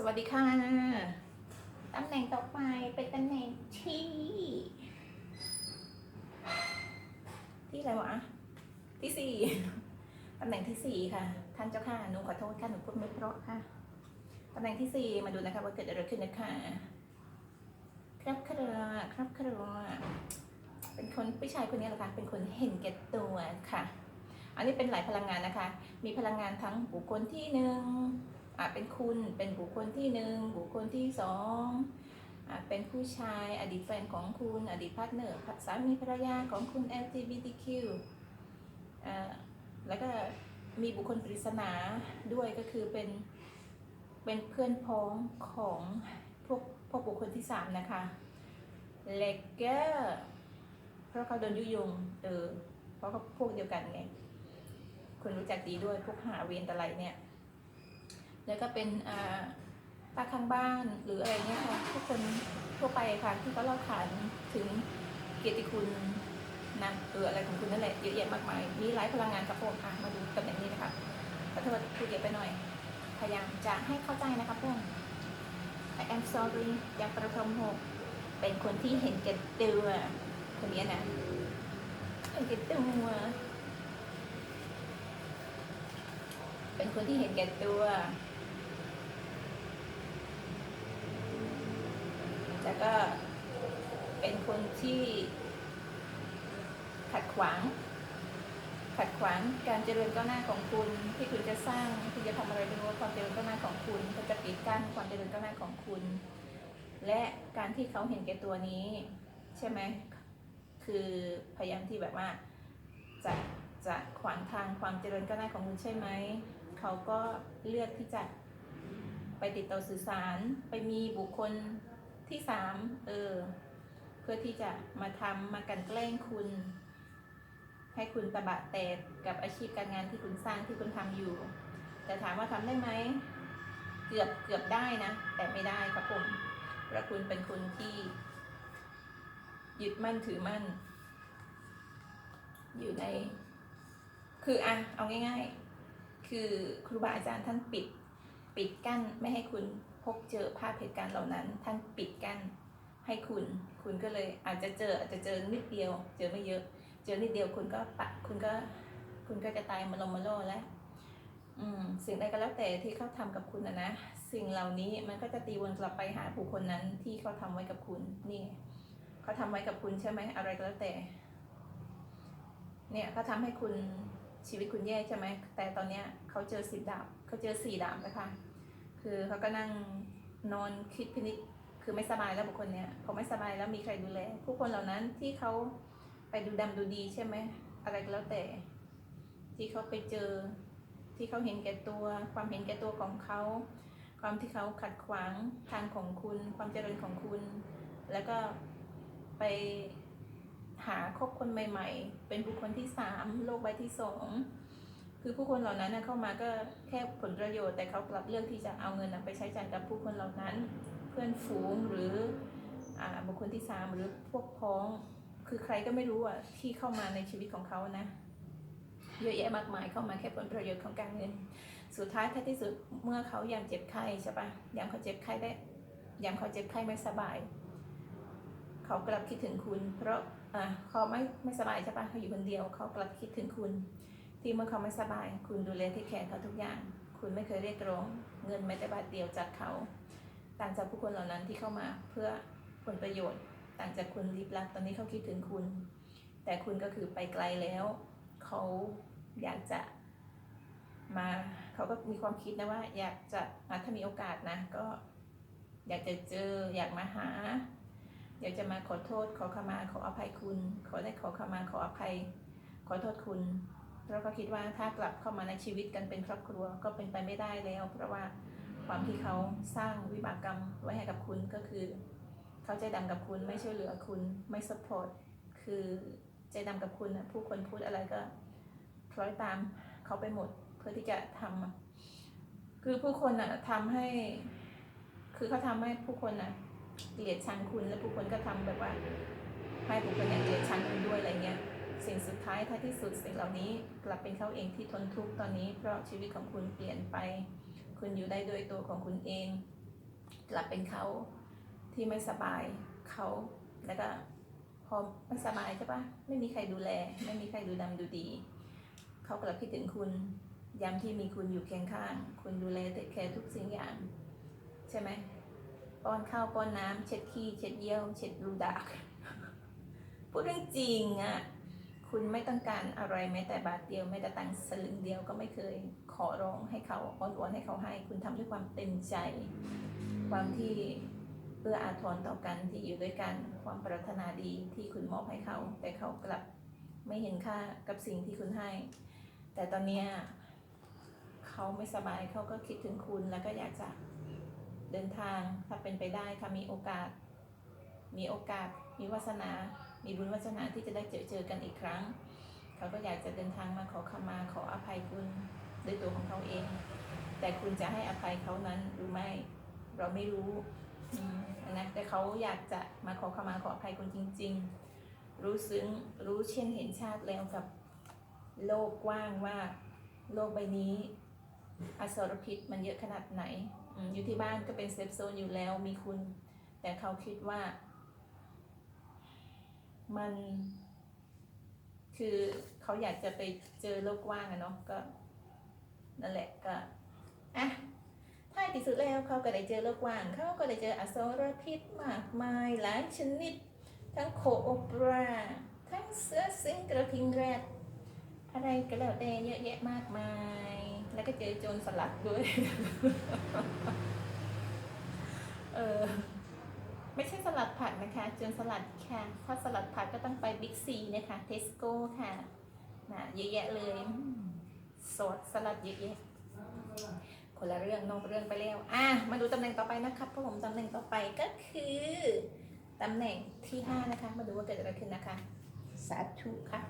สวัสดีค่ะ ตำแหน่งต่อไปเป็นตำแหน่งที่ ที่อะไรวะ ที่สี่ตำแหน่งที่สี่ค่ะ ท่านเจ้าค่ะ หนูขอโทษค่ะ หนูพูดไม่เพราะค่ะ ตำแหน่งที่สี่มาดูนะคะว่าเกิดอะไรขึ้นนะคะ ครับครอครับครอเป็นคนผู้ชายคนนี้แหละค่ะ เป็นคนเห็นแก่ตัวค่ะ อันนี้เป็นหลายพลังงานนะคะ มีพลังงานทั้งบุคคลที่หนึ่ง เป็นคุณเป็นบุคคลที่หนึ่งบุคคลที่สองอาจเป็นผู้ชายอดีตแฟนของคุณอดีตพาร์ทเนอร์สามีภรรยาของคุณ LGBTQ อ่าแล้วก็มีบุคคลปริศนาด้วยก็คือเป็นเป็นเพื่อนพ้องของพวกพวกบุคคลที่สามนะคะเลกเกอร์เพราะเขาโดนยุยงเออเพราะเขาพวกเดียวกันไงคนรู้จักดีด้วยพวกหาเวรตะไลเนี่ย แล้วก็เป็นป้าข้างบ้านหรืออะไรเนี่ยค่ะทุกคนทั่วไปค่ะที่เขาเล่าขานถึงเกียรติคุณนะเอออะไรของคุณนั่นแหละเยอะแยะมากมายมีหลายพลังงานครับผมอะมาดูตำแหน่งนี้นะคะขอโทษพูดเยอะไปหน่อย พยายามจะให้เข้าใจนะครับผม I am sorry อยากประพรมหกเป็นคนที่เห็นแก่ตัวคนนี้นะเห็นแก่ตัวเป็นคนที่เห็นแก่ตัว แล้วก็เป็นคนที่ขัดขวาง ขัดขวางการเจริญก้าวหน้าของคุณ ที่คุณจะสร้างคุณจะทำอะไรไม่รู้ความเจริญก้าวหน้าของคุณเขาจะปิดกั้นความเจริญก้าวหน้าของคุณ และการที่เขาเห็นแก่ตัวนี้ ใช่ไหมคือพยายามที่แบบว่าจะจะขวางทางความเจริญก้าวหน้าของคุณใช่ไหมเขาก็เลือกที่จะไปติดต่อสื่อสารไปมีบุคคล ที่สามเออ เพื่อที่จะมาทำมากันแกล้งคุณ ให้คุณตะบะแตกกับอาชีพการงานที่คุณสร้างที่คุณทำอยู่ แต่ถามว่าทำได้ไหม เกือบเกือบได้นะ แต่ไม่ได้ครับผมเพราะคุณเป็นคนที่ ยึดมั่นถือมั่น อยู่ใน คืออะเอาง่าย ๆ คือครูบาอาจารย์ท่านปิด ปิดกั้นไม่ให้คุณ บเจอภาพเหตุการณ์เหล่านั้น ท่านปิดกั้นให้คุณ คุณก็เลยอาจจะเจออาจจะเจอนิดเดียว เจอไม่เยอะ เจอนิดเดียวคุณก็ปะคุณก็คุณก็จะตายมาลงมาโลแล้วอืมสิ่งใดก็แล้วแต่ที่เขาทำกับคุณนะนะสิ่งเหล่านี้มันก็จะตีวนกลับไปหาผู้คนนั้นที่เขาทำไว้กับคุณนี่เขาทำไว้กับคุณใช่ไหมอะไรก็แล้วแต่ เนี่ยเขาทำให้คุณชีวิตคุณแย่ใช่ไหมแต่ตอนเนี้ยเขาเจอสิบดาบเขาเจอสี่ดาบนะคะ คือเขาก็นั่งนอนคิดพินิจคือไม่สบายแล้วบุคคลเนี้ยพอไม่สบายแล้วมีใครดูแล ผู้คนเหล่านั้นที่เขาไปดูดำดูดีใช่ไหมอะไรก็แล้วแต่ ที่เขาไปเจอ ที่เขาเห็นแก่ตัว ความเห็นแก่ตัวของเขา ความที่เขาขัดขวางทางของคุณ ความเจริญของคุณ แล้วก็ไปหาคบคนใหม่ ๆ เป็นบุคคลที่สามโลกใบที่สอง คือผู้คนเหล่านั้นเข้ามาก็แค่ผลประโยชน์ แต่เขากลับเลือกที่จะเอาเงินไปใช้จ่ายกับผู้คนเหล่านั้น เพื่อนฝูงหรือบุคคลที่สามหรือพวกพ้องคือใครก็ไม่รู้อะที่เข้ามาในชีวิตของเขานะ เยอะแยะมากมายเข้ามาแค่ผลประโยชน์ของการเงิน สุดท้ายท้ายที่สุดเมื่อเขายามเจ็บไข้ใช่ปะยามเขาเจ็บไข้ได้ยามเขาเจ็บไข้ไม่สบาย เขากลับคิดถึงคุณ เพราะอ่าเขาไม่ไม่สบายใช่ปะเขาอยู่คนเดียว เขากลับคิดถึงคุณ ที่เมื่อเขาไม่สบาย คุณดูแลที่แคร์เขาทุกอย่าง คุณไม่เคยเรียกร้อง เงินแม้แต่บาทเดียวจากเขา ต่างจากผู้คนเหล่านั้นที่เข้ามาเพื่อผลประโยชน์ ต่างจากคุณลิบลับตอนนี้เขาคิดถึงคุณ แต่คุณก็คือไปไกลแล้ว เขาอยากจะมาเขาก็มีความคิดนะว่า อยากจะถ้ามีโอกาสนะ ก็อยากจะเจออยากมาหา อยากจะมาขอโทษขอขมาขออภัยคุณ ขอได้ขอขมาขออภัย ขอโทษคุณ เราก็คิดว่าถ้ากลับเข้ามาในชีวิตกันเป็นครอบครัวก็เป็นไปไม่ได้แล้ว เพราะว่าความที่เขาสร้างวิบากกรรมไว้ให้กับคุณก็คือ เขาใจดำกับคุณไม่ช่วยเหลือคุณไม่สปอร์ตคือใจดำกับคุณนะผู้คนพูดอะไรก็คล้อยตามเขาไปหมดเพื่อที่จะทำอะคือผู้คนอะทำให้ คือเขาทำให้ผู้คนอะเกลียดชังคุณและผู้คนก็ทำแบบว่า ให้ผู้คนเนี่ยเกลียดชังคุณด้วยอะไรเงี้ย สิ่งสุดท้ายท้ายที่สุดสิ่งเหล่านี้กลับเป็นเขาเองที่ทนทุกข์ตอนนี้ เพราะชีวิตของคุณเปลี่ยนไป คุณอยู่ได้โดวยตัวของคุณเอง กลับเป็นเขาที่ไม่สบายเขาแล้วก็พอไม่สบายใช่ปะไม่มีใครดูแล ไม่มีใครดูดำดูดี เขากลับคิดถึงคุณยามที่มีคุณอยู่เคียงข้าง คุณดูแลเทคแคร์ทุกสิ่งอย่าง ใช่ไหมป้อนข้าวป้อนน้ำเช็ดขี้เช็ดเยี่ยว เช็ดรูดักพูดเรื่องจริงอะ คุณไม่ต้องการอะไรแม้แต่บาทเดียวแม้แต่ตังสลึงเดียวก็ไม่เคยขอร้องให้เขาอ้อนวอนให้เขาให้ คุณทำด้วยความเต็มใจ ความที่เอื้ออาทรต่อกันที่อยู่ด้วยกันความปรารถนาดีที่คุณมอบให้เขา แต่เขากลับไม่เห็นค่ากับสิ่งที่คุณให้ แต่ตอนนี้เขาไม่สบายเขาก็คิดถึงคุณแล้วก็อยากจะเดินทางถ้าเป็นไปได้ถ้ามีโอกาส มีโอกาสมีวาสนา มีบุญวาสนาที่จะได้เจอเจอกันอีกครั้ง เขาก็อยากจะเดินทางมาขอขมาขออภัยคุณด้วยตัวของเขาเอง แต่คุณจะให้อภัยเขานั้นหรือไม่เราไม่รู้อืมนะแต่เขาอยากจะมาขอขมาขออภัยคุณจริง ๆ รู้ซึ้งรู้เช่นเห็นชาติแล้วกับโลกกว้างว่าโลกใบนี้อสรพิษมันเยอะขนาดไหน อยู่ที่บ้านก็เป็นเซฟโซนอยู่แล้วมีคุณ แต่เขาคิดว่า มันคือเขาอยากจะไปเจอโลกว้างอะเนาะก็นั่นแหละก็อะท้ายที่สุดแล้วเขาก็ได้เจอโลกว้าง เขาก็ได้เจออสรพิษมากมายหลายชนิด ทั้งโคโอปรา ทั้งเสือสิงกระทิงแรดอะไรก็แล้วแต่เยอะแยะมากมาย แล้วก็เจอโจรสลัดด้วย เออ ไม่ใช่สลัดผักนะคะจนสลัดค่ะถ้าสลัดผักก็ต้องไปบิ๊กซีนะคะเทสโก้ค่ะนะเยอะแยะเลยสดสสลัดเยอะแยะคนละเรื่องนอกเรื่องไปแล้วอะมาดูตำแหน่งต่อไปนะครับผมตำแหน่งต่อไปก็คือตำแหน่งที่ห้านะคะ มาดูว่าเกิดอะไรขึ้นนะคะ สาธุค่ะ